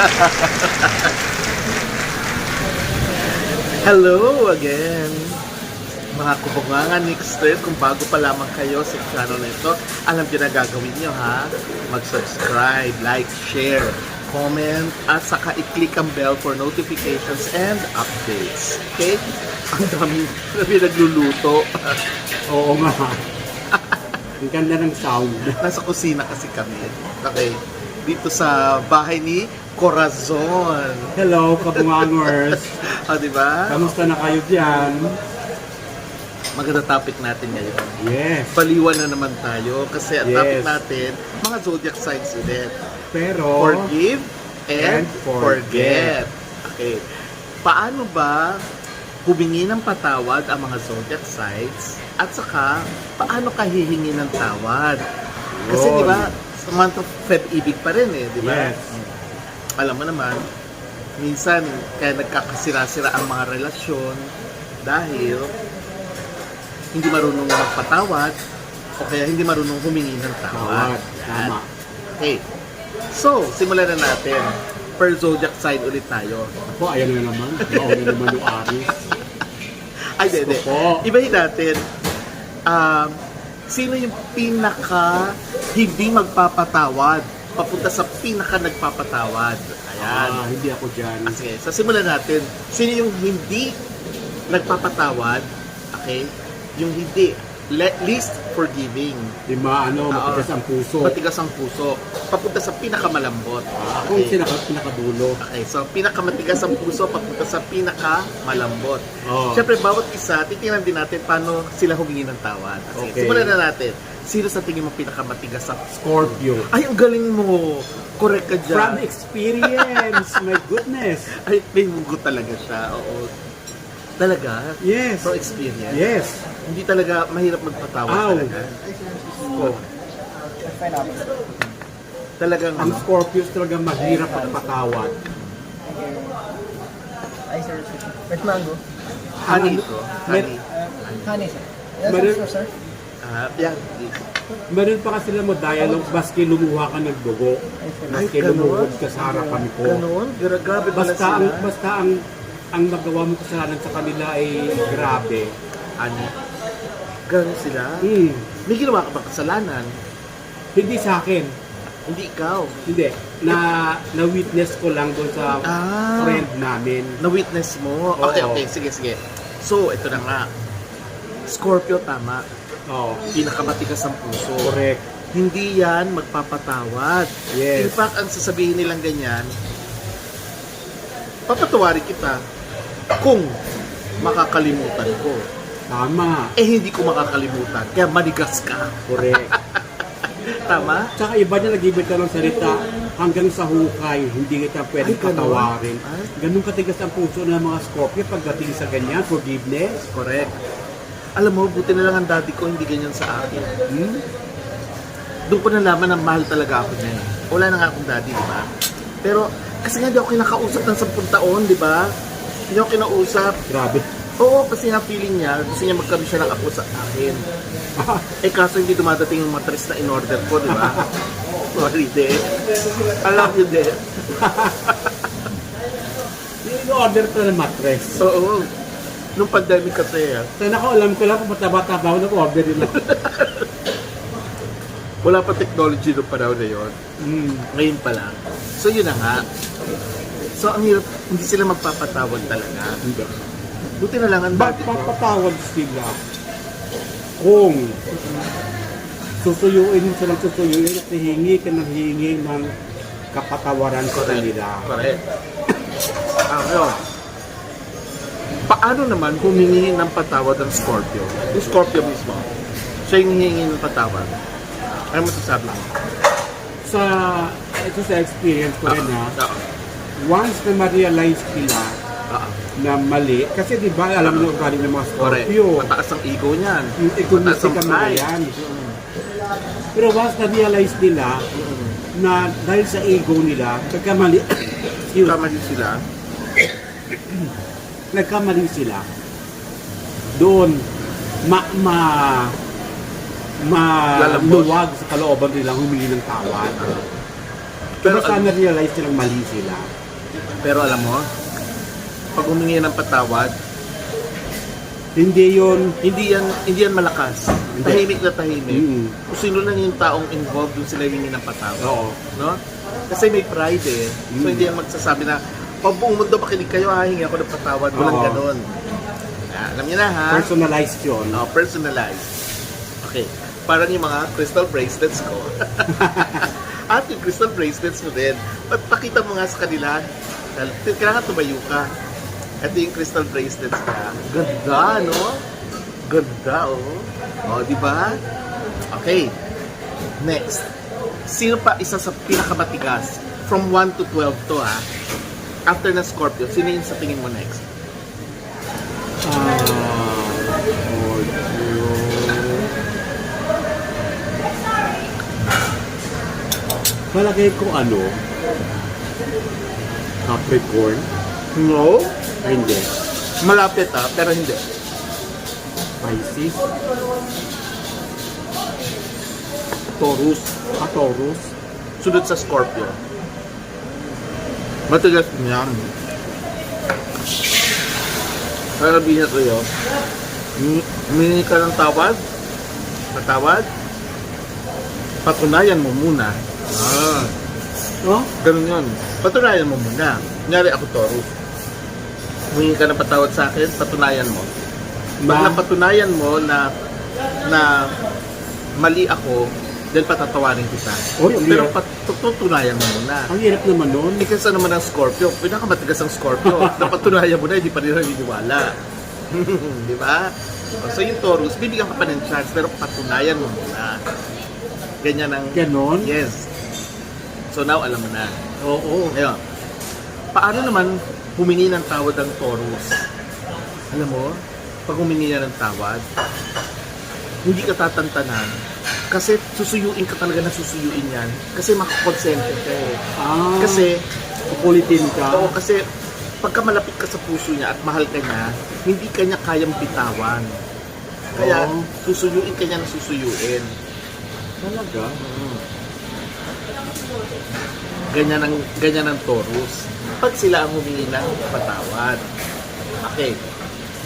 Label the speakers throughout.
Speaker 1: Hello again! Mga kubungangan Nixter, kung bago pa lamang kayo sa channel na ito, alam niyo na gagawin niyo ha. Mag-subscribe, like, share, comment, at saka i-click ang bell for notifications and updates. Okay? Ang dami na nagluluto.
Speaker 2: Oo nga. Ang ganda ng sound.
Speaker 1: Nasa kusina kasi kami. Okay. Dito sa bahay ni Corazon.
Speaker 2: Hello, kabungangers.
Speaker 1: O, di ba?
Speaker 2: Kamusta na kayo dyan?
Speaker 1: Maganda topic natin ngayon.
Speaker 2: Yes.
Speaker 1: Baliwan na naman tayo kasi ang
Speaker 2: Yes.
Speaker 1: topic natin, mga zodiac signs ulit.
Speaker 2: Pero,
Speaker 1: Forgive and,
Speaker 2: And
Speaker 1: forget.
Speaker 2: forget.
Speaker 1: Okay. Paano ba humingi ng patawad ang mga zodiac signs at saka paano ka hihingi ng tawad? Kasi di ba, sa month of Feb ibig pa rin eh, di ba?
Speaker 2: Yes.
Speaker 1: Alam mo naman, minsan kaya nagkakasira-sira ang mga relasyon dahil hindi marunong magpatawad o kaya hindi marunong humingi ng tawad.
Speaker 2: Tama.
Speaker 1: Okay. So, simulan na natin. Per zodiac sign ulit tayo.
Speaker 2: Ako, ayan na naman. Mauna naman yung Aris.
Speaker 1: Ay.
Speaker 2: Gusto po.
Speaker 1: Ibahin natin. Um, sino yung pinaka hindi magpapatawad papunta sa pinaka nagpapatawad? Ayan.
Speaker 2: Ah, hindi ako dyan.
Speaker 1: Ah, sige, so simulan natin. Sino yung hindi nagpapatawad? Okay? Yung hindi. Le- least forgiving.
Speaker 2: Lima, ano,
Speaker 1: Ah,
Speaker 2: matigas ang puso.
Speaker 1: Matigas ang puso. Papunta sa pinakamalambot.
Speaker 2: Ah, ako yung
Speaker 1: Okay.
Speaker 2: sinaka, pinakadulo.
Speaker 1: Okay, so pinakamatigas ang puso papunta sa pinakamalambot.
Speaker 2: Oh.
Speaker 1: Siyempre, bawat isa, titingnan din natin paano sila humingi ng tawad. Sige,
Speaker 2: Okay.
Speaker 1: simulan na natin. Sino sa tingin mo pinakamatigas ang...
Speaker 2: Scorpio.
Speaker 1: Ay, ang galing mo! Correct ka dyan.
Speaker 2: From experience, my goodness.
Speaker 1: Ay, may hugot talaga siya. Oo. Talaga?
Speaker 2: Yes.
Speaker 1: From experience?
Speaker 2: Yes.
Speaker 1: Hindi talaga mahirap magpatawad
Speaker 2: Ow.
Speaker 1: talaga.
Speaker 2: Oh,
Speaker 1: Talagang
Speaker 2: ang? Scorpios talaga mahirap magpatawad.
Speaker 3: Ay, sir. First mango.
Speaker 1: honey ito. Honey.
Speaker 3: Honey, sir. Yes,
Speaker 2: Meron-
Speaker 3: sir, sir.
Speaker 1: Ah, yan.
Speaker 2: Meron pa kasi lang mo dialogue, baski lumuha ka ng dugo. Baski lumuhod ka sa harapan ko.
Speaker 1: Ganun? Gra- Grabe pala
Speaker 2: Basta ang,
Speaker 1: sila.
Speaker 2: basta ang, ang magawa mo kasalanan sa kanila ay grabe.
Speaker 1: Honey. Ganun sila?
Speaker 2: Hmm.
Speaker 1: May ginawa ka ba kasalanan?
Speaker 2: Hindi sa akin.
Speaker 1: Hindi ikaw.
Speaker 2: Hindi. Na, na-witness ko lang doon sa
Speaker 1: Ah.
Speaker 2: friend namin.
Speaker 1: Na-witness mo? Okay, okay. Sige, sige. So, ito na nga. Scorpio, tama.
Speaker 2: Oh,
Speaker 1: Pinakamatigas ang puso.
Speaker 2: correct.
Speaker 1: Hindi yan magpapatawad. In
Speaker 2: Yes.
Speaker 1: fact, ang sasabihin nilang ganyan, papatawarin kita kung makakalimutan ko.
Speaker 2: Tama.
Speaker 1: Eh, hindi ko makakalimutan. Kaya manigas ka.
Speaker 2: Correct.
Speaker 1: Tama?
Speaker 2: Tsaka iba niya nag-ibig ng salita hanggang sa hukay, hindi kita pwedeng
Speaker 1: Ay, ganun?
Speaker 2: patawarin.
Speaker 1: Ay.
Speaker 2: Ganun katigas ang puso ng mga Scorpio pagdating sa ganyan, forgiveness.
Speaker 1: Correct. Alam mo, buti na lang ang daddy ko hindi ganyan sa akin.
Speaker 2: Hmm?
Speaker 1: Doon ko nalaman na mahal talaga ako niya. Wala na nga akong daddy, di ba? Pero, kasi nga di ako kinakausap ng 10 taon, di ba? Hindi ako kinausap.
Speaker 2: Grabe.
Speaker 1: Oo, kasi nga feeling niya, gusto niya magkaroon siya ng apo sa akin. Eh kaso hindi dumadating yung matris na in-order ko, di ba? Sorry, de. I love you, de.
Speaker 2: In-order ko ng mattress.
Speaker 1: Oo. Nung pandemic kasi, ah,
Speaker 2: So, naku, alam ko lang kung mataba-taba ako nag-order ako.
Speaker 1: wala pa technology noong panahon na yun.
Speaker 2: Hmm.
Speaker 1: Ngayon pa lang. So yun na nga. So ang hirap, hindi sila magpapatawad talaga.
Speaker 2: Hindi.
Speaker 1: Buti na lang ang
Speaker 2: Ba't
Speaker 1: daddy ko.
Speaker 2: papatawad sila? Kung susuyuin mo silang susuyuin at hihingi ka ng hihingi ng kapatawaran sa kanila.
Speaker 1: Correct. Ano? Paano naman humingi ng patawad ang Scorpio? Yung Scorpio mismo. Siya yung hihingi ng patawad. Ano masasabi mo?
Speaker 2: Sa, ito sa experience ko rin ha,
Speaker 1: Oo.
Speaker 2: once na ma-realize nila
Speaker 1: Oo.
Speaker 2: na mali, kasi di ba alam mo ugali ng mga
Speaker 1: Correct.
Speaker 2: Scorpio,
Speaker 1: Mataas ang ego niyan.
Speaker 2: yung egoistic
Speaker 1: ang
Speaker 2: mga yan. Pero once na-realize nila
Speaker 1: Mm.
Speaker 2: na dahil sa ego nila,
Speaker 1: Tama din sila.
Speaker 2: Nagkamali sila, doon, ma, ma, maluwag sa kalooban nilang humingi ng tawad. Pero
Speaker 1: Pero,
Speaker 2: sana realize nilang mali sila.
Speaker 1: pero alam mo, pag humingi ng patawad,
Speaker 2: Hindi yun.
Speaker 1: hindi yan hindi yan malakas.
Speaker 2: Hindi.
Speaker 1: Tahimik na tahimik.
Speaker 2: Mm.
Speaker 1: Kung sino lang yung taong involved dun sila hingi ng patawad.
Speaker 2: Oo.
Speaker 1: No? Kasi may pride eh. So
Speaker 2: Mm.
Speaker 1: hindi yan magsasabi na, pag buong mundo makinig kayo, ha, hingi ako ng patawad. Walang
Speaker 2: Oo.
Speaker 1: ganun. Ah, alam niyo na ha?
Speaker 2: Personalized yun.
Speaker 1: Oh, personalized. Okay. Parang yung mga crystal bracelets ko. At yung crystal bracelets mo din. At pakita mo nga sa kanila. Kailangan tumayo ka. Ito yung crystal bracelets ka. Ganda, no? Ganda, oh. Oh, di ba? Okay. Next. Sino pa isa sa pinakamatigas? From 1 to 12 to, ha? After na Scorpio, sino yung sa tingin mo next?
Speaker 2: Ah, Scorpio. Malagay ko ano? Capricorn?
Speaker 1: No.
Speaker 2: Ay, hindi.
Speaker 1: Malapit, ha? Pero hindi.
Speaker 2: Pisces?
Speaker 1: Taurus.
Speaker 2: Ah, Taurus?
Speaker 1: sunod sa Scorpio. Matigas. Kaya sabihin ko yun, humingi ka ng tawad, patawad, patunayan mo muna. Ah,
Speaker 2: Oh?
Speaker 1: ganun yun. Patunayan mo muna. Kunyari ako, Taurus. Humingi ka ng patawad sa akin, patunayan mo. Pag napatunayan mo na na mali ako, then patatawarin kita.
Speaker 2: Oy, ang
Speaker 1: Pero
Speaker 2: hirap.
Speaker 1: patutunayan mo muna.
Speaker 2: Ang hirap naman nun.
Speaker 1: Eh kasi naman ang Scorpio, pinakamatigas ang Scorpio. Napatunayan mo na, hindi pa rin naniniwala. Di ba? So yung Taurus, bibigyan ka pa ng chance, pero patunayan mo muna. Ganyan ang...
Speaker 2: Ganon?
Speaker 1: Yes. So now, alam mo na.
Speaker 2: Oo.
Speaker 1: Ngayon, paano naman humingi ng tawad ang Taurus? Alam mo, pag humingi na ng tawad, hindi ka tatantanan. Kasi susuyuin ka talaga na susuyuin yan. Kasi makakonsente ka eh.
Speaker 2: Ah,
Speaker 1: Kasi,
Speaker 2: kukulitin ka.
Speaker 1: oo, kasi pagka malapit ka sa puso niya at mahal ka niya, hindi ka niya kayang bitawan. Kaya
Speaker 2: Oo.
Speaker 1: susuyuin ka niya na susuyuin.
Speaker 2: Talaga?
Speaker 1: Ganyan ang, ganyan ang Taurus. Pag sila ang humingi ng patawad. Okay.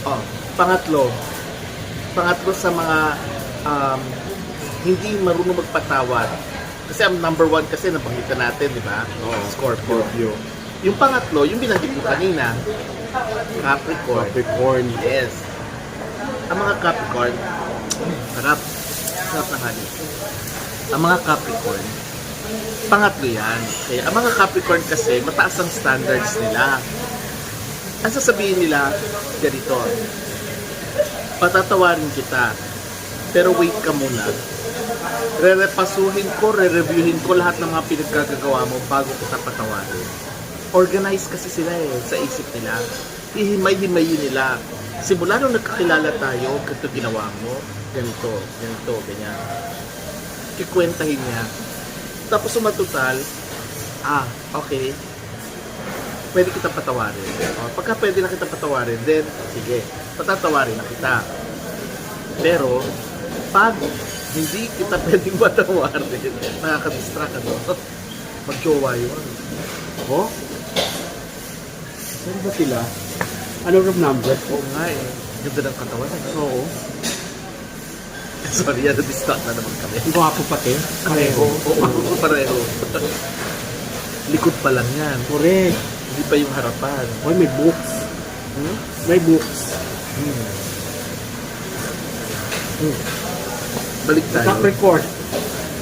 Speaker 1: Oh, pangatlo. Pangatlo sa mga um, hindi marunong magpatawad. Kasi ang number one kasi nabanggit na natin, di ba?
Speaker 2: Oo.
Speaker 1: Scorpio.
Speaker 2: Scorpio.
Speaker 1: Yung pangatlo, yung binanggit mo kanina, Capricorn.
Speaker 2: Capricorn.
Speaker 1: Yes. Ang mga Capricorn, sarap. Sarap na honey. Ang mga Capricorn, pangatlo yan. Kaya ang mga Capricorn kasi, mataas ang standards nila. Ang sasabihin nila, ganito, patatawarin kita, pero wait ka muna. Rerepasuhin ko, re-reviewin ko lahat ng mga pinaggagawa mo bago kita patawarin. Organize kasi sila eh, sa isip nila. Hihimay-himayin nila. Simula nung nagkakilala tayo, ganito ginawa mo, ganito, ganito, ganyan. Kikwentahin niya. Tapos sumatotal, ah, okay, pwede kita patawarin. O, pagka pwede na kita patawarin, then, sige, patatawarin na kita. Pero, pag hindi kita pwedeng patawarin, nakaka-distract ano, mag-jowa yun.
Speaker 2: Oh? Saan ba sila? Ano room number?
Speaker 1: Oo nga eh, ganda ng katawan. eh.
Speaker 2: Oo.
Speaker 1: Sorry, yan, na-distract na naman kami.
Speaker 2: Gwapo pati.
Speaker 1: Pareho. Oo, pareho. Likod pa lang yan.
Speaker 2: Correct.
Speaker 1: Hindi pa yung harapan.
Speaker 2: Hoy, may books.
Speaker 1: Hmm?
Speaker 2: May books.
Speaker 1: Hmm. Hmm. Balik tayo.
Speaker 2: Capricorn.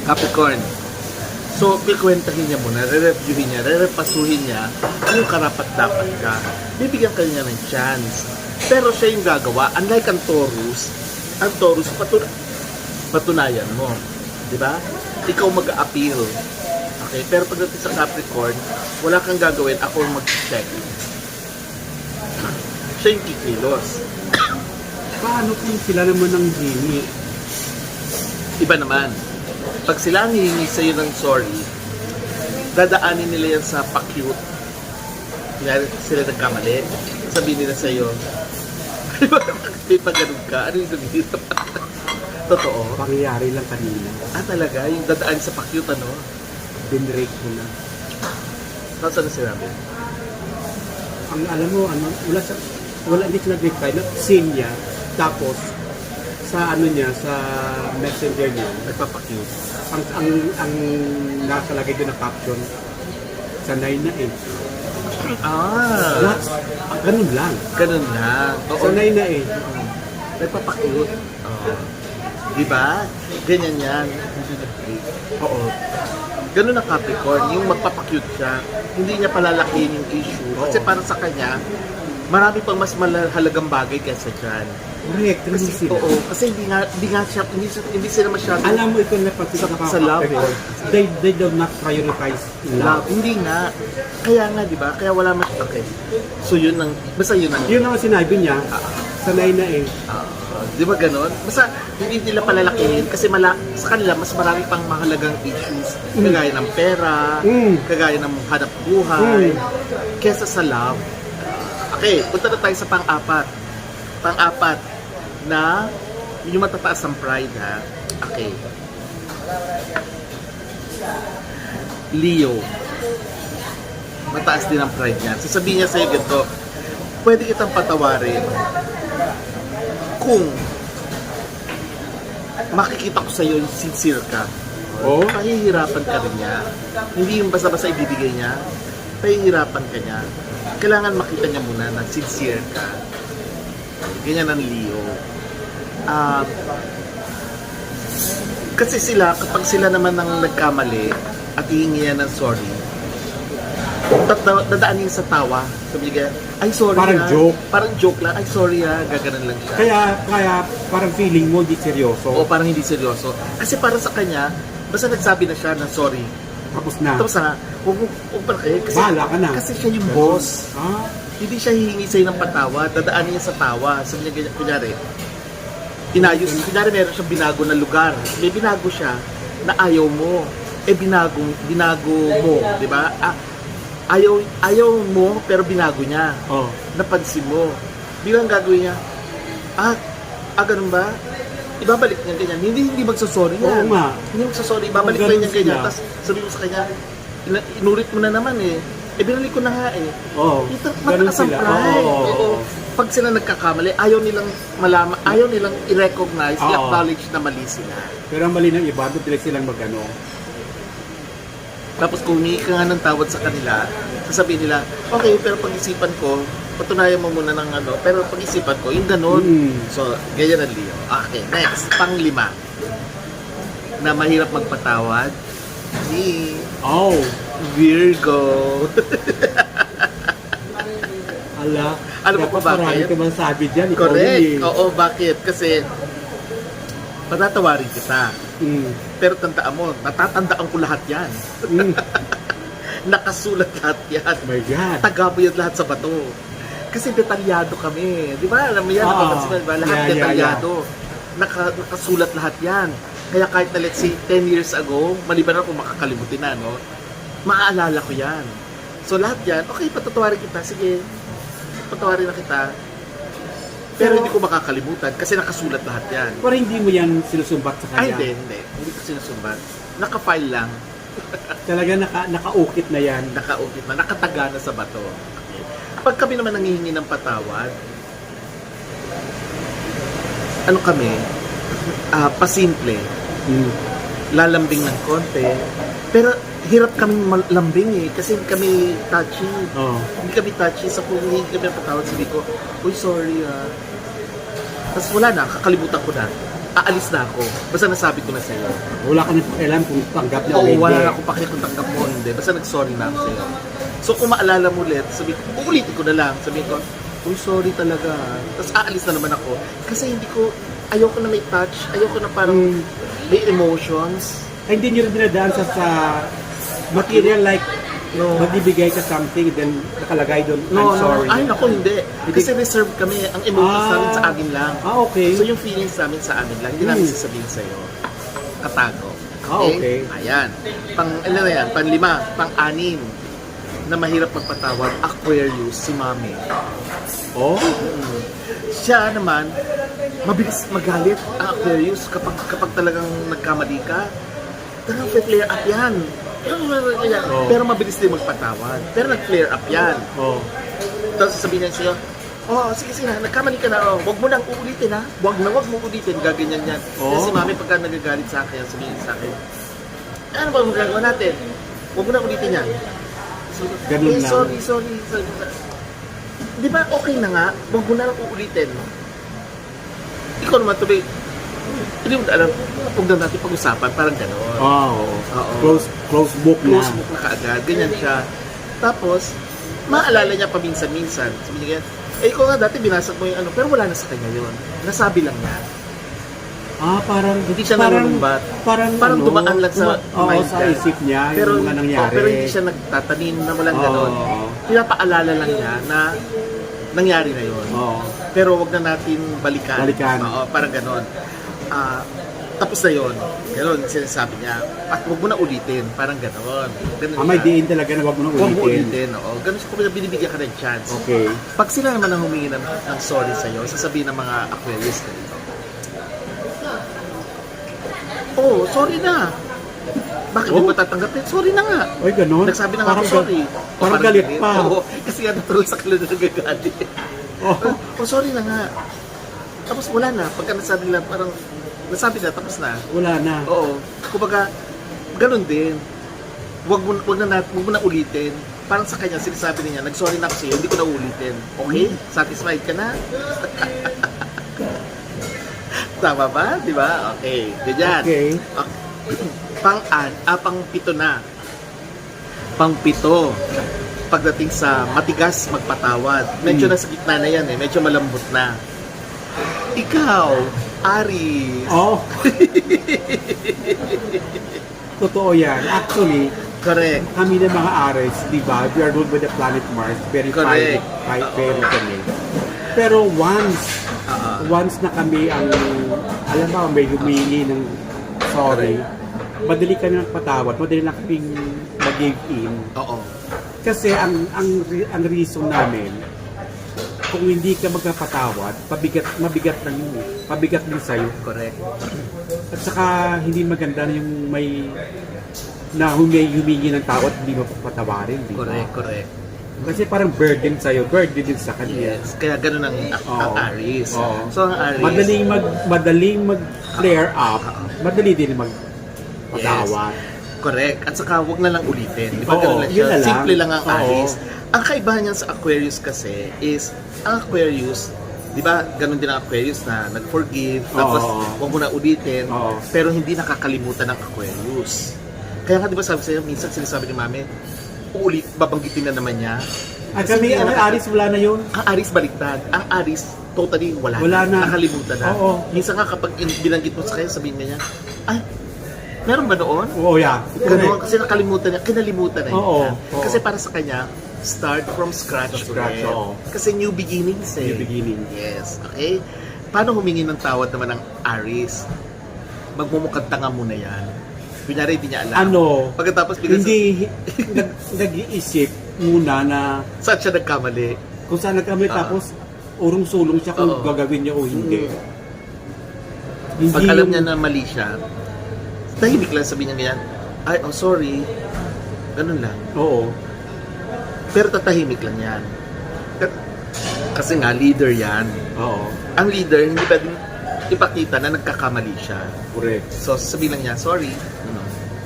Speaker 1: Capricorn. So, kikwentahin niya muna, re-reviewin niya, re-repasuhin niya yung karapat dapat ka. Bibigyan ka niya ng chance. Pero siya yung gagawa. Unlike ang Taurus, ang Taurus, patun patunayan mo. Di ba? Ikaw mag-appeal. Okay? Pero pagdating sa Capricorn, wala kang gagawin. Ako ang mag-check. Siya yung kikilos.
Speaker 2: Paano kung sila naman ang genie?
Speaker 1: Iba naman. Pag sila ang hihingi sa'yo ng sorry, dadaanin nila yan sa pa-cute. Kaya sila nagkamali. Sabihin nila sa'yo, may pa ganun ka. Ano yung sabihin? Totoo.
Speaker 2: Pangyayari lang kanina.
Speaker 1: Ah, talaga? Yung dadaan sa pa-cute, ano?
Speaker 2: Binrake ko na.
Speaker 1: Tapos ano sinabi?
Speaker 2: Ang alam mo, ano, wala sa, wala hindi siya nag-reply, na scene niya, tapos, sa ano niya, sa messenger niya,
Speaker 1: Nagpapakyut.
Speaker 2: ang, ang, ang nakalagay doon na caption, sanay na eh.
Speaker 1: Ah,
Speaker 2: Wala, ah, ganun lang.
Speaker 1: ganun lang. Oo,
Speaker 2: Sanay na eh.
Speaker 1: nagpapakyut. Oo. Di ba? Ganyan yan. Oo. Ganun ang Capricorn, yung magpapakyut siya, hindi niya palalakihin yung issue. Kasi para sa kanya, marami pang mas mahalagang bagay kaysa dyan.
Speaker 2: Correct,
Speaker 1: Kasi,
Speaker 2: kasi sila.
Speaker 1: oo, kasi hindi nga, hindi nga siya, hindi, hindi sila masyado
Speaker 2: Alam mo ito na pati sa,
Speaker 1: Sa love,
Speaker 2: Capricorn, they, they do not prioritize
Speaker 1: love.
Speaker 2: love.
Speaker 1: Hindi nga. Kaya nga, di ba? Kaya wala mas, okay. So yun ang, basta yun ang,
Speaker 2: Yun ang sinabi niya, sanay na eh.
Speaker 1: Ah, di ba ganon? Basta hindi nila palalakihin kasi mala, sa kanila mas marami pang mahalagang issues kagaya ng pera,
Speaker 2: Mm.
Speaker 1: kagaya ng hanap buhay,
Speaker 2: Mm.
Speaker 1: kesa sa love. Okay, punta na tayo sa pang-apat. Pang-apat na yung matataas ang pride ha. Okay. Leo. Mataas din ang pride niya. Sasabihin niya sa'yo ganito, pwede kitang patawarin kung makikita ko sa'yo yung sincere ka.
Speaker 2: Oh?
Speaker 1: Pahihirapan ka rin niya. Hindi yung basta-basta ibibigay niya. Pahihirapan ka niya. Kailangan makita niya muna na sincere ka. Ganyan ang Leo. Ah, kasi sila, kapag sila naman ang nagkamali at hihingi yan ng sorry, dada- dadaan yun sa tawa. Sabi niya, ay sorry
Speaker 2: Parang
Speaker 1: ah."
Speaker 2: joke.
Speaker 1: Parang joke lang. Ay sorry ah, gaganan lang siya.
Speaker 2: Kaya, kaya parang feeling mo di seryoso.
Speaker 1: O parang hindi seryoso. Kasi para sa kanya, basta nagsabi na siya ng sorry.
Speaker 2: Tapos na.
Speaker 1: Tapos na, huwag mo, huwag pa kayo. Kasi,
Speaker 2: Bahala ka na.
Speaker 1: kasi siya yung boss.
Speaker 2: Ah,
Speaker 1: Hindi siya hihingi sa'yo ng patawa, dadaanin niya sa tawa. Sabi niya, ganyan, kunyari, inayos, kunyari meron siyang binago na lugar. May binago siya na ayaw mo. Eh, binago, binago mo, di ba? Ah, ayaw, ayaw mo, pero binago niya.
Speaker 2: oh.
Speaker 1: Napansin mo. Bilang gagawin niya, ah, ah, ganun ba? Ibabalik niya ganyan. Hindi, hindi magsasorry yan.
Speaker 2: Oo nga.
Speaker 1: Hindi magsasorry. Ibabalik
Speaker 2: Oo,
Speaker 1: pa
Speaker 2: ganun
Speaker 1: niya ganyan.
Speaker 2: sila.
Speaker 1: Tapos sabi mo sa kanya, "Ina- inulit mo na naman eh. Eh, binalik ko na nga eh.
Speaker 2: Oh,
Speaker 1: Ito,
Speaker 2: ganun sila. Oo.
Speaker 1: Oo. Pag sila nagkakamali, ayaw nilang malaman, ayaw nilang i-recognize,
Speaker 2: Oo.
Speaker 1: i-acknowledge na mali sila.
Speaker 2: Pero ang mali ng iba, doon sila silang magano.
Speaker 1: Tapos kung humingi ka nga ng tawad sa kanila, sasabihin nila, okay, pero pag-isipan ko, patunayan mo muna ng ano, pero pag-isipan ko, yung ganun.
Speaker 2: Mm.
Speaker 1: So, ganyan ang Leo. Okay, next, pang lima. Na mahirap magpatawad. Si
Speaker 2: Oh,
Speaker 1: Virgo.
Speaker 2: ala. Dapat
Speaker 1: kung bakit?
Speaker 2: marami ka sabi dyan. ikaw
Speaker 1: Correct.
Speaker 2: yun eh.
Speaker 1: Oo, bakit? Kasi, patatawarin kita.
Speaker 2: Mm.
Speaker 1: Pero tandaan mo, natatandaan ko lahat yan.
Speaker 2: Mm.
Speaker 1: Nakasulat lahat yan.
Speaker 2: Oh my God.
Speaker 1: Tagabo yan lahat sa bato. Kasi detalyado kami. Di ba? Alam mo yan,
Speaker 2: Oo.
Speaker 1: napapansin mo, di ba? Lahat
Speaker 2: Yeah, yeah,
Speaker 1: detalyado. Naka, nakasulat lahat yan. Kaya kahit na let's say 10 years ago, maliban na kung makakalimutin na, no? Maaalala ko yan. So lahat yan, okay, patatawarin kita. Sige, patawarin na kita. Pero
Speaker 2: So-
Speaker 1: hindi ko makakalimutan kasi nakasulat lahat yan.
Speaker 2: Pero hindi mo yan sinusumbat sa
Speaker 1: Ay,
Speaker 2: kanya.
Speaker 1: hindi, hindi. Hindi ko sinusumbat. Naka-file lang.
Speaker 2: Talaga naka, nakaukit na yan.
Speaker 1: nakaukit na, nakataga na sa bato. Okay. Pag kami naman nangihingi ng patawad, ano kami, ah pasimple,
Speaker 2: Mm.
Speaker 1: lalambing ng konti, pero hirap kaming mal- lambing eh, kasi kami touchy.
Speaker 2: Oh.
Speaker 1: Hindi kami touchy, sa kung hindi kami patawad, sabi ko, uy, sorry ah. Tapos wala na, kakalimutan ko na. Aalis na ako. Basta nasabi ko na sa'yo.
Speaker 2: Wala ka nang pakialam kung tanggap niya o
Speaker 1: Oo,
Speaker 2: hindi.
Speaker 1: wala na akong pakit kung tanggap mo o hindi. Basta nag-sorry na ako sa'yo. So kung maalala mo ulit, sabi ko, uulitin ko na lang. Sabi ko, uy, sorry talaga. Tapos aalis na naman ako. Kasi hindi ko, ayoko na may touch. Ayoko na parang
Speaker 2: Mm.
Speaker 1: may emotions.
Speaker 2: Ay, hindi nyo rin dinadaan sa, sa material like
Speaker 1: No.
Speaker 2: magbibigay ka something then nakalagay doon,
Speaker 1: No,
Speaker 2: I'm sorry.
Speaker 1: no. Ay, naku, hindi. Kasi reserve kami. Ang emotions
Speaker 2: Ah.
Speaker 1: namin sa amin lang.
Speaker 2: Ah, okay.
Speaker 1: So yung feelings namin sa amin lang, hindi namin
Speaker 2: Hmm.
Speaker 1: sasabihin sa'yo. Katago.
Speaker 2: Ah, okay.
Speaker 1: Ayan. Pang, ano na yan? Pang lima. Pang anim. Na mahirap magpatawad. Aquarius, si Mami.
Speaker 2: oh,
Speaker 1: Siya naman, mabilis magalit ang Aquarius kapag, kapag talagang nagkamali ka. Talagang flare up yan.
Speaker 2: Oo.
Speaker 1: Pero mabilis din magpatawad. Pero nag-flare up yan.
Speaker 2: Oo.
Speaker 1: Tapos sasabihin niya sa'yo, Oh, sige, sige, nagkamali ka na. Oh. Huwag mo nang uulitin, ha? Huwag na, huwag mo ulitin. Gaganyan yan.
Speaker 2: Oo.
Speaker 1: Kasi si mami, pagka nagagalit sa akin, sabihin sa akin, ano ba magagawa natin? Huwag mo na ulitin yan. So,
Speaker 2: Ganun
Speaker 1: eh,
Speaker 2: lang.
Speaker 1: sorry, sorry, sorry. Di ba okay na nga? Huwag mo na lang uulitin. Ikaw naman tuloy, hindi mo na alam, huwag na natin pag-usapan, parang gano'n.
Speaker 2: Ah, oo.
Speaker 1: Oo.
Speaker 2: Close, close book na.
Speaker 1: Close book na kaagad, ganyan siya. Tapos, maalala niya paminsan-minsan. Sabi niya, ganyan, eh ikaw nga dati binasag mo yung ano, pero wala na sa kanya yun. Nasabi lang niya.
Speaker 2: Ah, parang...
Speaker 1: Hindi siya
Speaker 2: parang,
Speaker 1: nanunumbat.
Speaker 2: Parang,
Speaker 1: Parang
Speaker 2: ano,
Speaker 1: dumaan lang sa
Speaker 2: Oo,
Speaker 1: mind
Speaker 2: sa
Speaker 1: niya.
Speaker 2: isip niya,
Speaker 1: Pero,
Speaker 2: yung mga nangyari.
Speaker 1: oh, pero hindi siya nagtatanim na walang
Speaker 2: Oo.
Speaker 1: ganon. Pinapaalala lang niya na nangyari na yun.
Speaker 2: Oo.
Speaker 1: Pero wag na natin balikan.
Speaker 2: Balikan.
Speaker 1: Oo, parang ganon. Ah, tapos na yun. Ganon, sinasabi niya. At huwag mo na ulitin. Parang ganon. Ganon
Speaker 2: Ah, may diin talaga na wag mo na
Speaker 1: Huwag mo
Speaker 2: ulitin.
Speaker 1: ulitin. Oo. Ganon siya kung binibigyan ka ng chance.
Speaker 2: Okay.
Speaker 1: Pag sila naman ang humingi ng, ng sorry sa'yo, sasabihin ng mga Aquarius na ito. Oh, sorry na. Bakit
Speaker 2: Oh?
Speaker 1: ba tatanggapin? Sorry na nga.
Speaker 2: Oy, ganun.
Speaker 1: Nagsabi na nga ako
Speaker 2: Parang
Speaker 1: sorry.
Speaker 2: gal-
Speaker 1: O,
Speaker 2: Parang galit pa.
Speaker 1: Oo, kasi nga natural sa kanila na nagagalit.
Speaker 2: Oo.
Speaker 1: oh, sorry na nga. Tapos wala na. Pagka nasabi nila, parang nasabi na, tapos na.
Speaker 2: Wala na.
Speaker 1: Oo. Kumbaga, ganun din. Wag mo, wag na, nat- wag mo na ulitin. Parang sa kanya, sinasabi niya, nag-sorry na ako sa'yo, hindi ko na ulitin. Okay? Satisfied ka na? Tama ba? Di ba? Okay. Ganyan.
Speaker 2: Okay.
Speaker 1: Ah, pang an, ah, pang pito na. Pang pito. Pagdating sa matigas magpatawad. Medyo
Speaker 2: Hmm.
Speaker 1: nasa gitna na yan eh. Medyo malambot na. Ikaw, Aris.
Speaker 2: Oh. Totoo yan. Actually,
Speaker 1: Correct.
Speaker 2: kami ng mga Ares, di ba? We are ruled by the planet Mars. Very
Speaker 1: Correct.
Speaker 2: private. Kahit very kami. Pero once,
Speaker 1: Ah,
Speaker 2: once na kami ang, alam mo, may humingi ng sorry, madali kami magpatawad, madali lang kaming mag-give in.
Speaker 1: oo.
Speaker 2: Kasi ang ang re- ang reason namin kung hindi ka magpapatawad, pabigat mabigat lang yun. Pabigat din sa'yo.
Speaker 1: Correct.
Speaker 2: At saka hindi maganda na yung may na humi, humingi ng tao at hindi mo patawarin, di ba?
Speaker 1: Correct, correct.
Speaker 2: Kasi parang burden sa'yo, burden din sa kanya.
Speaker 1: Yes. Kaya ganun ang, ang
Speaker 2: Oo.
Speaker 1: Aries.
Speaker 2: Oo.
Speaker 1: So, ang Aries,
Speaker 2: Madaling mag madaling mag flare up, madali din mag patawad.
Speaker 1: correct. At saka, wag na lang ulitin. Di ba
Speaker 2: Oo,
Speaker 1: ganun lang
Speaker 2: yun
Speaker 1: siya?
Speaker 2: na lang.
Speaker 1: Simple lang ang
Speaker 2: Oo.
Speaker 1: Aries. Ang kaibahan niyan sa Aquarius kasi is, ang Aquarius, di ba, ganun din ang Aquarius na nag-forgive, tapos
Speaker 2: Oo.
Speaker 1: wag mo na ulitin,
Speaker 2: Oo.
Speaker 1: pero hindi nakakalimutan ng Aquarius. Kaya nga, di ba sabi sa'yo, minsan sinasabi ni Mami, uulit, babanggitin na naman niya.
Speaker 2: At
Speaker 1: Kasi
Speaker 2: kami,
Speaker 1: hindi
Speaker 2: ang
Speaker 1: na-
Speaker 2: Aris, wala na yun.
Speaker 1: Ang Aris baliktad. Ang Aris, totally wala,
Speaker 2: Wala na.
Speaker 1: Nakalimutan na.
Speaker 2: Oo.
Speaker 1: Minsan nga kapag in- binanggit mo sa kanya, sabihin niya, ay, meron ba noon?
Speaker 2: Oo, yeah.
Speaker 1: Ganun, kasi nakalimutan niya, kinalimutan na niya.
Speaker 2: Oo, oo.
Speaker 1: Kasi para sa kanya, start from scratch,
Speaker 2: From scratch, oo.
Speaker 1: Kasi new beginnings eh.
Speaker 2: New beginning.
Speaker 1: Yes, okay? Paano humingi ng tawad naman ng Aris? Magmumukhang tanga muna yan. Kunyari, hindi niya alam.
Speaker 2: Ano,
Speaker 1: Pagkatapos bigla
Speaker 2: hindi nag, nag-iisip muna na
Speaker 1: sa, saan siya nagkamali?
Speaker 2: kung saan nagkamali
Speaker 1: Ah.
Speaker 2: tapos urong-sulong siya kung
Speaker 1: Oo.
Speaker 2: gagawin niya o hindi.
Speaker 1: Mm.
Speaker 2: Hindi
Speaker 1: Pag alam
Speaker 2: yung-
Speaker 1: niya na mali siya, tahimik lang sabihin niya ganyan, ay, oh sorry, ganun lang.
Speaker 2: Oo.
Speaker 1: Pero tatahimik lang yan. Ka- Kasi nga, leader yan.
Speaker 2: Oo.
Speaker 1: Ang leader, hindi pwedeng ipakita na nagkakamali siya.
Speaker 2: Correct.
Speaker 1: So, sabihin lang niya, sorry. Ano,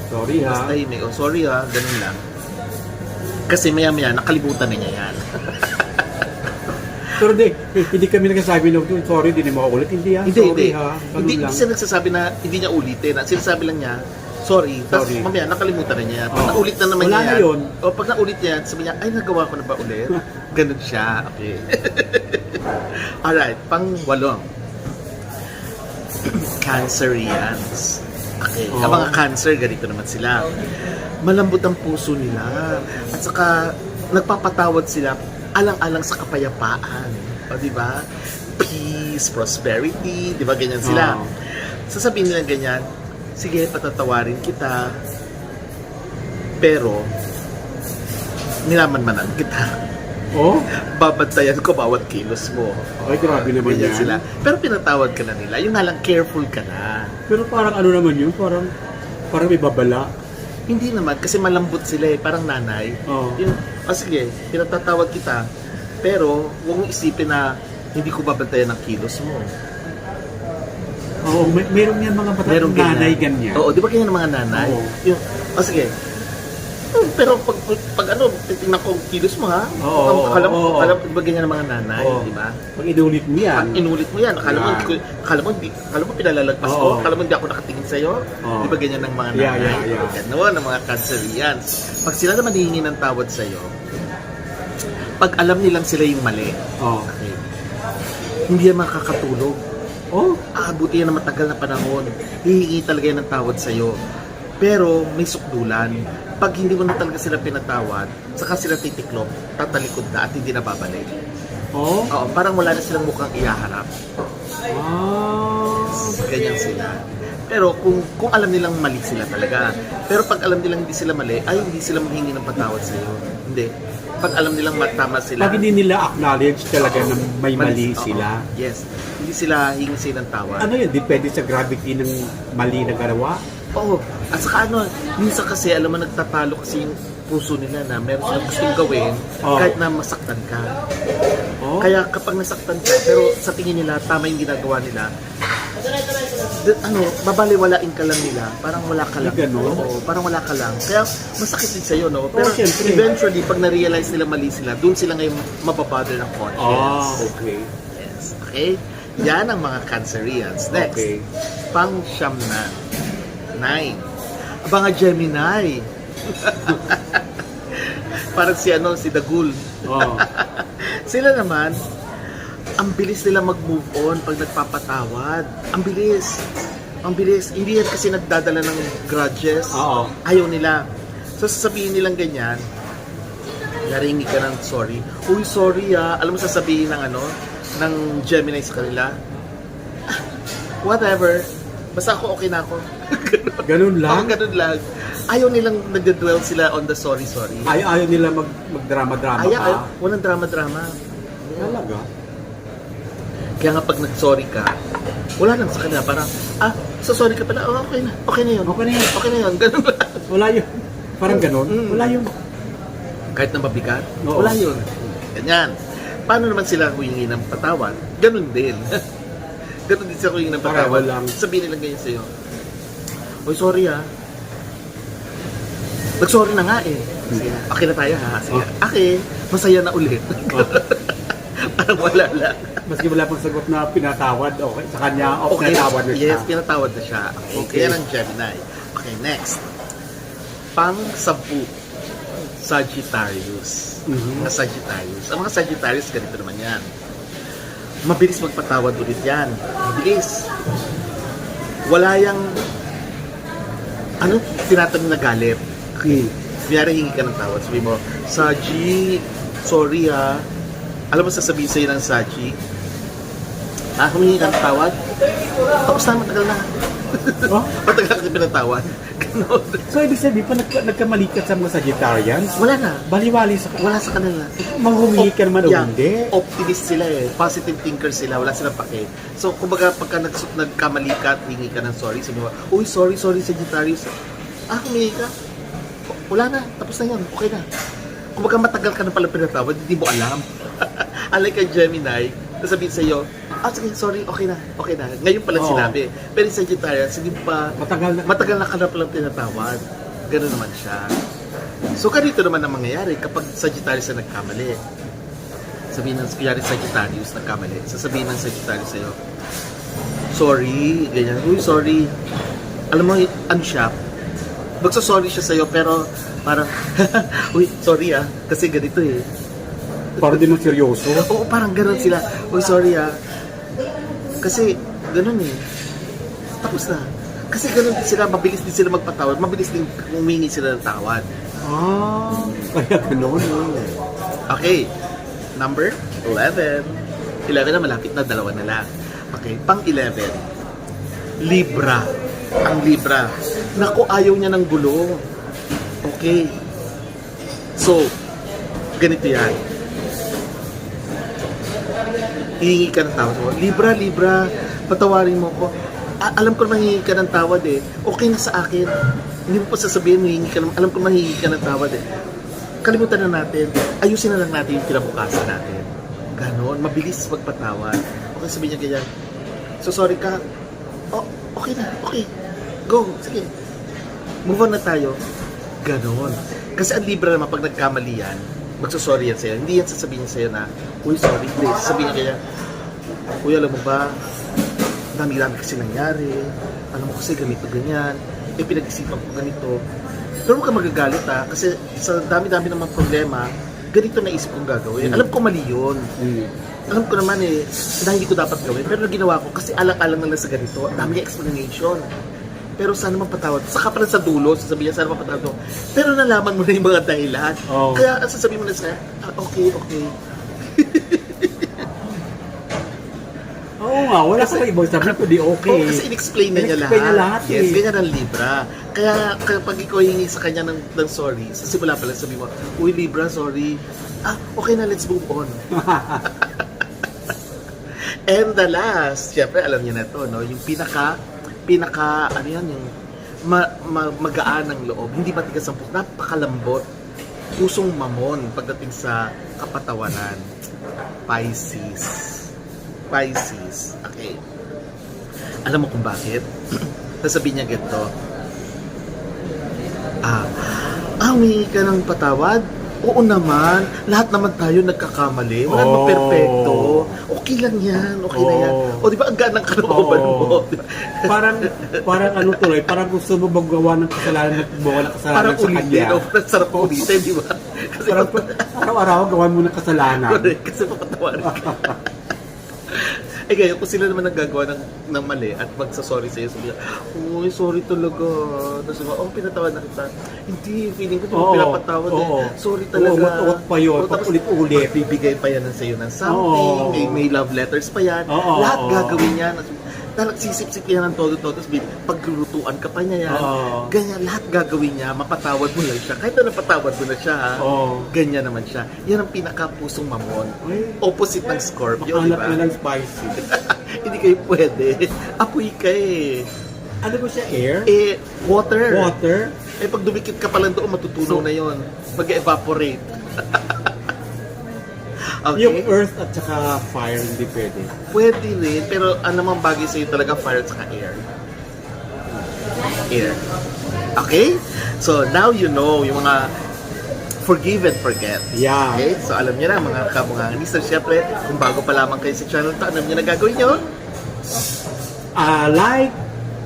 Speaker 2: Sorry
Speaker 1: Mas
Speaker 2: ha.
Speaker 1: tahimik, oh sorry ha, ganun lang. Kasi maya-maya, nakalimutan na niya yan.
Speaker 2: Pero di, hindi kami nagsasabi na, sorry, hindi na mauulit. Hindi ha.
Speaker 1: hindi,
Speaker 2: sorry
Speaker 1: hindi.
Speaker 2: ha. Ganun
Speaker 1: Hindi,
Speaker 2: lang.
Speaker 1: hindi siya nagsasabi na hindi niya ulitin. Sinasabi lang niya, sorry. Tapos
Speaker 2: Sorry.
Speaker 1: mamaya, nakalimutan na niya. Pag
Speaker 2: Oo.
Speaker 1: naulit na naman
Speaker 2: Wala
Speaker 1: niya
Speaker 2: na yun.
Speaker 1: O pag naulit niya sabi niya, ay, nagawa ko na ba ulit? Ganun siya. Okay. Alright, pang walong. Cancerians. Okay,
Speaker 2: Oo.
Speaker 1: ang mga cancer, ganito naman sila. Malambot ang puso nila. At saka, nagpapatawad sila alang-alang sa kapayapaan. O, di ba? Peace, prosperity, di ba? Ganyan sila.
Speaker 2: Oo.
Speaker 1: Sasabihin nila ganyan, sige, patatawarin kita. Pero, nilaman-manan kita.
Speaker 2: Oh?
Speaker 1: Babantayan ko bawat kilos mo.
Speaker 2: Ay, grabe naman
Speaker 1: Ganyan
Speaker 2: yan.
Speaker 1: sila. Pero pinatawad ka na nila. Yung nga lang, careful ka na.
Speaker 2: Pero parang ano naman yun, parang parang may babala.
Speaker 1: Hindi naman, kasi malambot sila eh, parang nanay.
Speaker 2: Oo.
Speaker 1: Yung, ah, sige, pinatatawad kita, pero huwag mong isipin na hindi ko babantayan ang kilos mo.
Speaker 2: Oo, may, meron yan mga bata
Speaker 1: Merong
Speaker 2: nanay ganyan.
Speaker 1: Oo, di ba ganyan ang mga nanay?
Speaker 2: Oo.
Speaker 1: Yung, oh, sige. Hmm, pero pag, pag ano, titingnan ko ang kilos mo ha.
Speaker 2: Oo,
Speaker 1: akala mo,
Speaker 2: oo, oo.
Speaker 1: akala mo, di ba ganyan ang mga nanay,
Speaker 2: Oo.
Speaker 1: di ba?
Speaker 2: Pag inulit mo yan,
Speaker 1: Pag inulit mo yan, akala mo,
Speaker 2: Yan.
Speaker 1: hindi ko- akala mo, hindi, akala mo pinalalagpas ko,
Speaker 2: Oo.
Speaker 1: akala mo hindi ako nakatingin sa'yo.
Speaker 2: Oo.
Speaker 1: Di ba ganyan ang mga nanay?
Speaker 2: Yeah, yeah, yeah.
Speaker 1: Ganon ang mga cancerians. Pag sila naman hihingi ng tawad sa'yo, pag alam nilang sila yung mali,
Speaker 2: oh.
Speaker 1: okay, hindi yan makakatulog.
Speaker 2: Oh,
Speaker 1: aabuti yan ng matagal na panahon. Hihingi talaga yan ng tawad sa'yo. Pero may sukdulan. Pag hindi mo na talaga sila pinatawad, saka sila titiklop, tatalikod na at hindi na babalik.
Speaker 2: oh.
Speaker 1: Oo, parang wala na silang mukhang iyaharap.
Speaker 2: Ah.
Speaker 1: Ganyan sila. Pero kung kung alam nilang mali sila talaga. Pero pag alam nilang hindi sila mali, ay hindi sila mahingi ng patawad sa'yo. Hindi. Pag alam nilang matama sila.
Speaker 2: Pag hindi nila acknowledge talaga na may mali
Speaker 1: oo,
Speaker 2: sila.
Speaker 1: Yes. Hindi sila hingi sila ng tawad.
Speaker 2: Ano yun? Depende sa gravity ng mali na galawa?
Speaker 1: Oo. At saka ano, minsan kasi, alam mo, nagtatalo kasi yung puso nila na meron silang gustong gawin
Speaker 2: Oo.
Speaker 1: kahit na masaktan ka.
Speaker 2: Oh.
Speaker 1: Kaya kapag nasaktan ka, pero sa tingin nila, tama yung ginagawa nila, ano, babaliwalain ka lang nila. Parang wala ka lang.
Speaker 2: Ganun?
Speaker 1: Oo, parang wala ka lang. Kaya masakit din sa'yo, no? Pero
Speaker 2: syempre.
Speaker 1: eventually, pag na-realize nila mali sila, doon sila ngayon mababother ng conscience.
Speaker 2: Ah, okay.
Speaker 1: Yes. Okay? Yan ang mga Cancerians. Next.
Speaker 2: Okay.
Speaker 1: Pang siyam na. Nine. Nga Gemini. Parang si ano, si Dagul.
Speaker 2: Oh.
Speaker 1: Sila naman, ang bilis nila mag-move on pag nagpapatawad. Ang bilis. Ang bilis. Hindi yan kasi nagdadala ng grudges.
Speaker 2: Oo.
Speaker 1: Ayaw nila. So sasabihin nilang ganyan, naringi ka ng sorry. Uy, sorry ah. Alam mo sasabihin ng ano, ng Gemini sa kanila, "Ah, whatever. Basta ako okay na ako.
Speaker 2: Ganun lang?
Speaker 1: Lang? ganun lang. Ayaw nilang nagdadwell sila on the sorry, sorry.
Speaker 2: Ayaw, nila mag, magdrama-drama
Speaker 1: Ayaw, ayaw. Walang drama-drama.
Speaker 2: Talaga?
Speaker 1: Kaya nga pag nag-sorry ka, wala lang sa kanila. Parang, ah, so sorry ka pala. Oh, okay na. Okay na yun.
Speaker 2: Okay na yun.
Speaker 1: Okay na yun. Ganun lang.
Speaker 2: Wala yun. Parang ganun?
Speaker 1: Mm.
Speaker 2: Wala yun.
Speaker 1: Kahit na mabigat,
Speaker 2: Oo.
Speaker 1: wala yun. Ganyan. Paano naman sila humingi ng patawad? Ganun din. Ganun din sila humingi ng
Speaker 2: Pareho
Speaker 1: patawad.
Speaker 2: lang.
Speaker 1: Sabihin nilang ganyan sa'yo. Uy, sorry ah. Nag-sorry na nga eh. Sige, okay na tayo ha. Sige.
Speaker 2: Oh.
Speaker 1: Okay, masaya na ulit.
Speaker 2: Oh.
Speaker 1: Parang wala lang.
Speaker 2: Maski wala pang sagot na pinatawad, okay, sa kanya, o pinatawad na siya.
Speaker 1: Yes, pinatawad na siya. Okay,
Speaker 2: Okay.
Speaker 1: Kaya ng Gemini. Okay, next. Pang sampu. Sagittarius.
Speaker 2: Mhm.
Speaker 1: Mga Sagittarius. Ang mga Sagittarius, ganito naman yan. Mabilis magpatawad ulit yan. Mabilis. Wala yang ano, tinatanong na galit.
Speaker 2: Okay.
Speaker 1: Kunyari, hingi ka ng tawad. Sabi mo, Saji, sorry ha. Alam mo sasabihin sa'yo ng Saji, ah, humingi ka ng tawad? Tapos na, matagal na.
Speaker 2: Oh?
Speaker 1: matagal ka pinatawad.
Speaker 2: So, ibig sabihin, pa nagka, nagkamali ka sa mga Sagittarians,
Speaker 1: Wala na.
Speaker 2: baliwali sa
Speaker 1: Wala sa kanila.
Speaker 2: manghumingi ka naman o
Speaker 1: Yeah.
Speaker 2: hindi.
Speaker 1: Optimist sila eh. Positive thinker sila. Wala silang pake. So, kumbaga, pagka nag nagkamali ka at hingi ka ng sorry, sabi mo, uy, sorry, sorry, Sagittarius. Ah, humingi ka? Wala na. Tapos na yan. Okay na. Kumbaga, matagal ka na pala pinatawad, hindi mo alam. Unlike kay Gemini, nasabihin sa'yo, ah, sige, sorry, okay na, okay na. Ngayon pala
Speaker 2: Oo.
Speaker 1: sinabi. Pero yung Sagittarius, hindi pa,
Speaker 2: Matagal na.
Speaker 1: matagal na ka na palang tinatawad. Ganun naman siya. So, ganito naman ang mangyayari kapag Sagittarius na nagkamali. Sabihin ng kuyari Sagittarius nagkamali. Sasabihin ng Sagittarius sa'yo, sorry, ganyan. Uy, sorry. Alam mo, ano siya, magsasorry siya sa'yo, pero parang, uy, sorry ah, kasi ganito eh.
Speaker 2: Para din mo seryoso.
Speaker 1: Oo, parang ganun sila. Uy, sorry ah. Kasi, ganun eh. Tapos na. Kasi ganun din sila, mabilis din sila magpatawad, mabilis din humingi sila ng tawad.
Speaker 2: Ah, kaya ganun.
Speaker 1: Okay, number 11. 11 na malapit na, dalawa na lang. Okay, pang 11. Libra. Ang Libra. Naku, ayaw niya ng gulo. Okay. So, ganito yan. Hihingi ka ng tawad. Libra, Libra, patawarin mo ko. A- alam ko naman ka ng tawad eh. Okay na sa akin. Hindi mo pa sasabihin, hihingi ka, ng- alam ko mahihingi ka ng tawad eh. Kalimutan na natin, ayusin na lang natin yung kinabukasan natin. Ganon, mabilis magpatawad. Okay, sabihin niya ganyan, so sorry ka, oh, okay na, okay, go, sige. Move on na tayo. Ganon. Kasi ang libre naman pag nagkamali yan, magsasorry yan sa'yo. Hindi yan sasabihin niya sa'yo na, uy, sorry. Hindi, sasabihin niya ganyan, uy, alam mo ba, dami-dami kasi nangyari. Alam mo kasi ganito, ganyan. Eh, pinag-isipan ko ganito. Pero huwag ka magagalit ha, kasi sa dami-dami naman problema, ganito naisip kong gagawin. Alam ko mali yun.
Speaker 2: Mm.
Speaker 1: Alam ko naman eh, na hindi ko dapat gawin. Pero ginawa ko kasi alang-alang na lang sa ganito. Ang dami explanation. Pero sana mapatawad. Saka pala sa dulo, sasabihin niya, sana mapatawad ko. Pero nalaman mo na yung mga dahilan.
Speaker 2: Oo.
Speaker 1: Kaya ang sasabihin mo na sa ah, okay, okay.
Speaker 2: Oo nga, wala na ibang sabi ko, di okay.
Speaker 1: Oo, kasi in-explain na niya lahat.
Speaker 2: Na lahat
Speaker 1: Yes,
Speaker 2: eh.
Speaker 1: ganyan ang Libra. Kaya kapag ikaw hingi sa kanya ng, ng sorry, sa simula pa lang sabi mo, Uy Libra, sorry. Ah, okay na, let's move on. And the last, syempre alam niyo na to, no? Yung pinaka, pinaka, ano yan, yung ma, ma, magaan ng loob, hindi matigas ang puso, napakalambot. Pusong mamon pagdating sa kapatawanan. Pisces. Pisces. Okay. Alam mo kung bakit? Sasabihin niya ganito. Ah, ah, humingi ka ng patawad? Oo naman. Lahat naman tayo nagkakamali. Wala
Speaker 2: Oh.
Speaker 1: perfecto. Okay lang yan. Okay na yan.
Speaker 2: Oh.
Speaker 1: O, di ba ang ganang kalooban
Speaker 2: Oo.
Speaker 1: mo? Di ba?
Speaker 2: parang, parang ano tuloy, parang gusto mo magawa ng kasalanan at gumawa ng kasalanan
Speaker 1: Parang
Speaker 2: sa
Speaker 1: ulitin.
Speaker 2: kanya.
Speaker 1: O, sarap ulitin, di ba? Kasi
Speaker 2: Parang araw-araw gawa mo ng kasalanan.
Speaker 1: Correct, kasi papatawarin ka. eh ngayon, kung sila naman naggagawa ng, ng mali at magsasorry sa'yo, sabi niya, Uy, sorry talaga. Tapos diba, oh, pinatawad na kita. Hindi, feeling ko
Speaker 2: Oo,
Speaker 1: pinapatawad
Speaker 2: oo.
Speaker 1: eh. Sorry talaga.
Speaker 2: Oo, matuot pa yun,
Speaker 1: Oo, tapos
Speaker 2: paulit-ulit.
Speaker 1: Bibigay pa yan sa'yo ng something,
Speaker 2: Oo.
Speaker 1: may, may love letters pa yan.
Speaker 2: Oo,
Speaker 1: Lahat
Speaker 2: oo.
Speaker 1: gagawin niya. Na nagsisip-sip yan ng todo-todo, tapos bib- paglulutuan ka pa niya yan.
Speaker 2: Oo.
Speaker 1: Ganyan, lahat gagawin niya, mapatawad mo lang siya. Kahit na napatawad mo na siya, ha?
Speaker 2: Oo.
Speaker 1: Ganyan naman siya. Yan ang pinaka-pusong mamon. Opposite ng Scorpio, di
Speaker 2: Makahanap
Speaker 1: ba?
Speaker 2: na ng spicy.
Speaker 1: Hindi kayo pwede. Apoy ka eh.
Speaker 2: Ano ba siya, air?
Speaker 1: Eh, water.
Speaker 2: Water?
Speaker 1: Eh, pag dumikit ka pa lang doon, matutunaw
Speaker 2: So-
Speaker 1: na yon. Mag-evaporate. okay?
Speaker 2: Yung earth at saka fire, hindi pwede.
Speaker 1: Pwede rin, pero ano namang bagay sa'yo talaga, fire at saka air. Air. Okay? So, now you know yung mga forgive and forget.
Speaker 2: Yeah.
Speaker 1: Okay? So, alam niyo na, mga kamunganganista, syempre, kung bago pa lamang kayo sa channel to, alam niyo na gagawin niyo?
Speaker 2: Uh, like,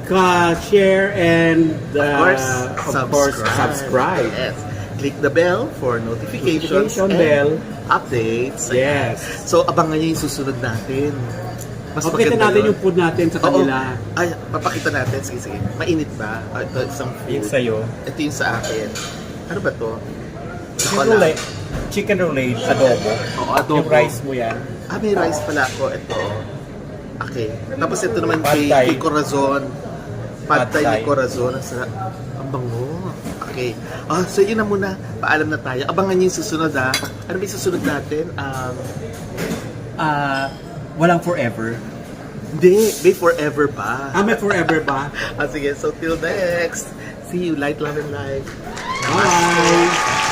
Speaker 2: uh, share, and uh,
Speaker 1: Of course,
Speaker 2: of course, subscribe.
Speaker 1: Yes. Click the bell for notifications
Speaker 2: Notification
Speaker 1: and
Speaker 2: bell.
Speaker 1: updates.
Speaker 2: Yes.
Speaker 1: So, abangan niyo yung susunod natin. Mas
Speaker 2: Pakita
Speaker 1: maganda
Speaker 2: natin
Speaker 1: yun.
Speaker 2: yung food natin sa
Speaker 1: Oo.
Speaker 2: kanila.
Speaker 1: Ay, papakita natin. Sige, sige. Mainit ba? Ah, ito, isang food.
Speaker 2: sa'yo.
Speaker 1: Ito yung sa akin. Ano ba to?
Speaker 4: Chicken
Speaker 1: Wala.
Speaker 4: roulette. Chicken roulette, adobo.
Speaker 1: Oo, adobo.
Speaker 4: Yung rice mo yan.
Speaker 1: Ah, may rice pala ako. Ito. Okay. Tapos ito naman
Speaker 4: Pad
Speaker 1: kay,
Speaker 4: Thai.
Speaker 1: kay Corazon. Pad
Speaker 4: Pad
Speaker 1: Thai ni
Speaker 4: Thai.
Speaker 1: Corazon. Ang sarap. Ang bango. Okay. Ah, so yun na muna. Paalam na tayo. Abangan niyo yung susunod ha. Ano ba yung susunod natin? Um,
Speaker 4: Ah, walang forever.
Speaker 1: hindi. May forever pa.
Speaker 2: Ah, may forever ba?
Speaker 1: Ah, sige. So till next. See you. Light, love, and life.
Speaker 2: Bye!